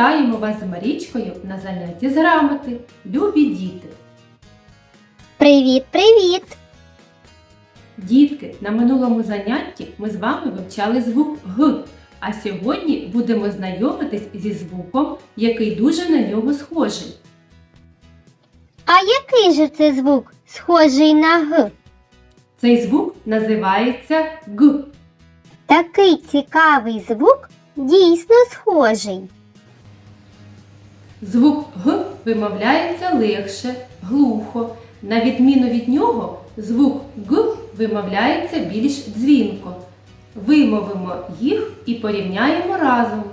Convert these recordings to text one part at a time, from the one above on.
Вітаємо вас з Марічкою на занятті з грамоти. Любі діти! Привіт, привіт! Дітки, на минулому занятті ми з вами вивчали звук Г, а сьогодні будемо знайомитись зі звуком, який дуже на нього схожий. А який же це звук, схожий на Г? Цей звук називається Г. Такий цікавий звук дійсно схожий. Звук Г вимовляється легше, глухо. На відміну від нього, звук Г вимовляється більш дзвінко. Вимовимо їх і порівняємо разом.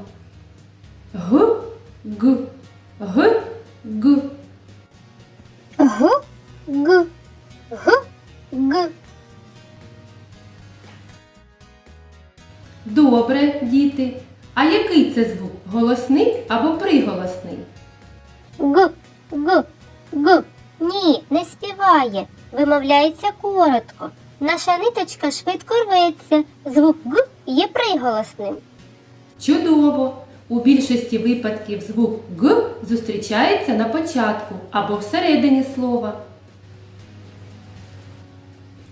Г, Г, Г, Г. Г, Г, Г, Г. Добре, діти. А який це звук? Голосний або приголосний? Г, Г, Г. Ні, не співає. Вимовляється коротко. Наша ниточка швидко рветься. Звук Г є приголосним. Чудово! У більшості випадків звук Г зустрічається на початку або всередині слова.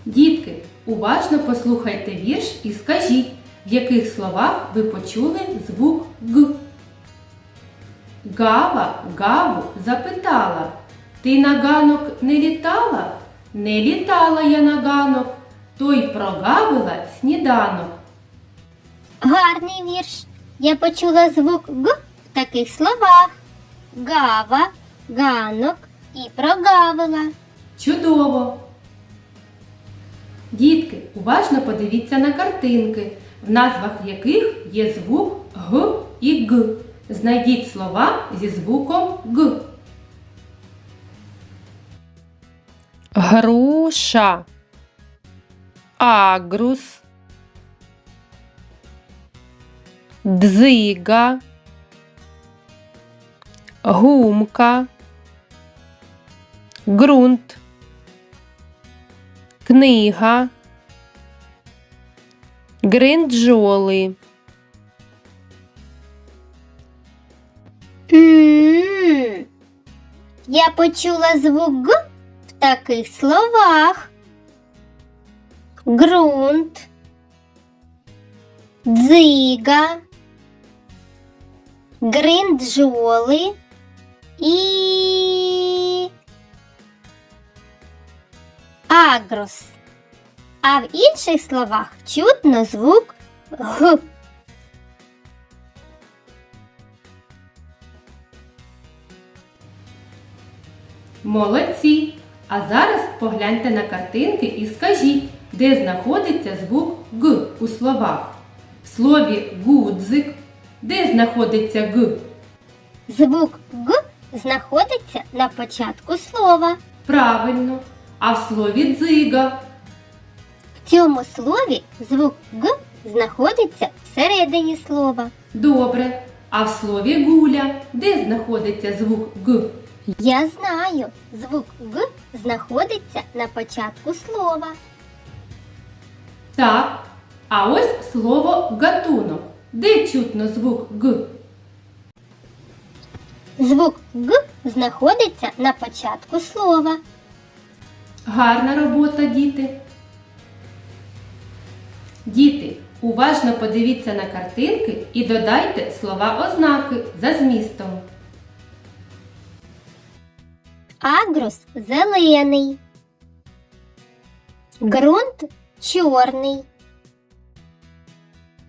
Дітки, уважно послухайте вірш і скажіть, в яких словах ви почули звук Г. Гава Гаву запитала Ти на ганок не літала? Не літала я на ганок, то й прогавила сніданок. Гарний вірш. Я почула звук Г в таких словах: гава, ганок і прогавила. Чудово! Дітки, уважно подивіться на картинки, в назвах яких є звук Г і Г. Знайдіть слова зі звуком Г. Груша. Агрус. Дзига. Гумка. ґрунт, книга, гринджоли, м Я почула звук Г в таких словах: ґрунт, дзига, гринджоли і агрос. А в інших словах чутно звук Г. молодці. А зараз погляньте на картинки і скажіть, де знаходиться звук Г у словах. В слові гудзик, де знаходиться Г? Звук Г знаходиться на початку слова. Правильно. А в слові дзига В цьому слові звук Г знаходиться всередині слова. Добре. А в слові гуля, де знаходиться звук Г? Я знаю, звук Г знаходиться на початку слова. Так. А ось слово гатунок. Де чутно звук Г? Звук Г знаходиться на початку слова. Гарна робота, діти. Діти, уважно подивіться на картинки і додайте слова ознаки за змістом. Агрус зелений. Ґрунт чорний.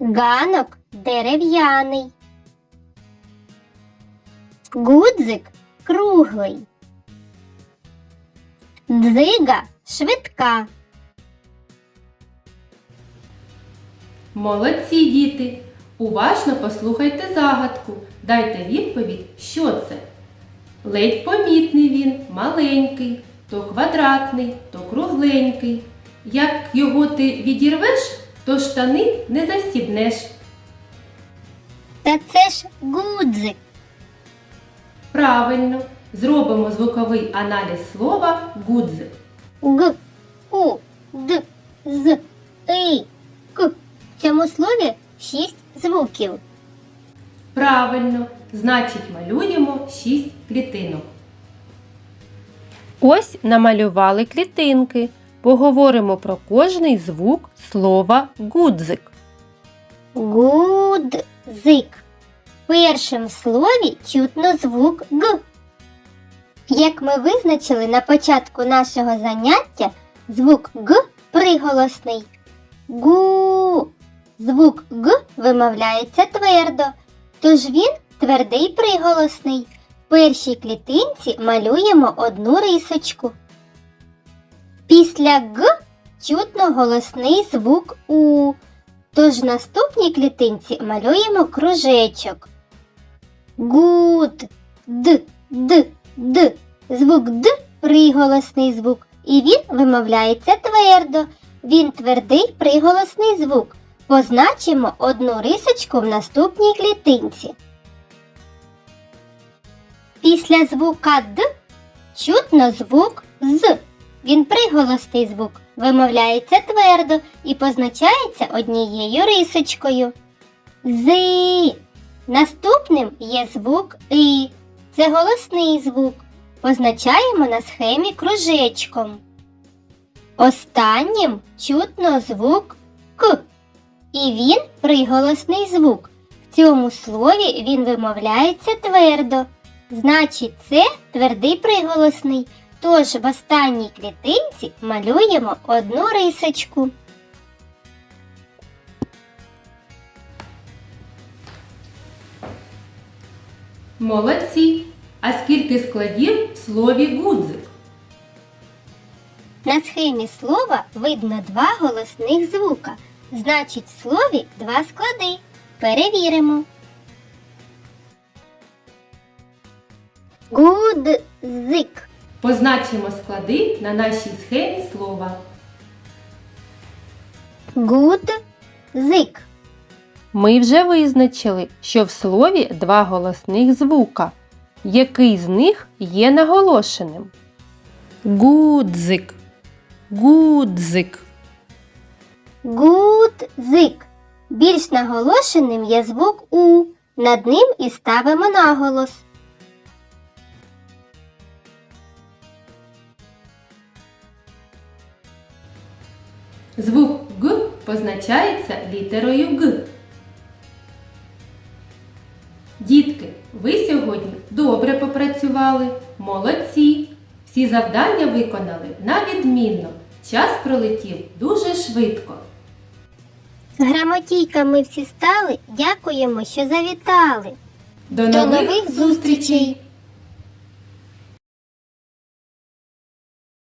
Ганок дерев'яний. Гудзик круглий. Дзига швидка. Молодці, діти! Уважно послухайте загадку. Дайте відповідь, що це. Ледь помітний він, маленький, то квадратний, то кругленький. Як його ти відірвеш, то штани не застібнеш. Та це ж гудзик. Правильно, зробимо звуковий аналіз слова гудзик. Г, У, Д, З, И, К. В цьому слові шість звуків. Правильно, значить малюємо 6 клітинок. Ось намалювали клітинки. Поговоримо про кожний звук слова гудзик. Гудзик. В першому слові чутно звук Г. Як ми визначили на початку нашого заняття, звук Г приголосний. Гу. Звук Г вимовляється твердо, тож він твердий приголосний. В першій клітинці малюємо одну рисочку. Після Г чутно голосний звук У. Тож в наступній клітинці малюємо кружечок. Гуд, д, д, д. Звук Д приголосний звук, і він вимовляється твердо. Він твердий приголосний звук. Позначимо одну рисочку в наступній клітинці. Після звука Д чутно звук З. Він приголосний звук, вимовляється твердо і позначається однією рисочкою. Зи. Наступним є звук И. Це голосний звук. Позначаємо на схемі кружечком. Останнім чутно звук К. І він приголосний звук. В цьому слові він вимовляється твердо. Значить, це твердий приголосний. Тож в останній клітинці малюємо одну рисочку. Молодці! А скільки складів в слові гудзик? На схемі слова видно два голосних звука. Значить, в слові два склади. Перевіримо. Гудзик. Позначимо склади на нашій схемі слова. Гудзик. Ми вже визначили, що в слові два голосних звука. Який з них є наголошеним? Гудзик. Гудзик. Гудзик. Більш наголошеним є звук У. Над ним і ставимо наголос. Звук Г позначається літерою Г. Дітки, ви сьогодні добре попрацювали, молодці. Всі завдання виконали на відмінно. Час пролетів дуже швидко. Грамотійками всі стали. Дякуємо, що завітали. До До нових нових зустрічей!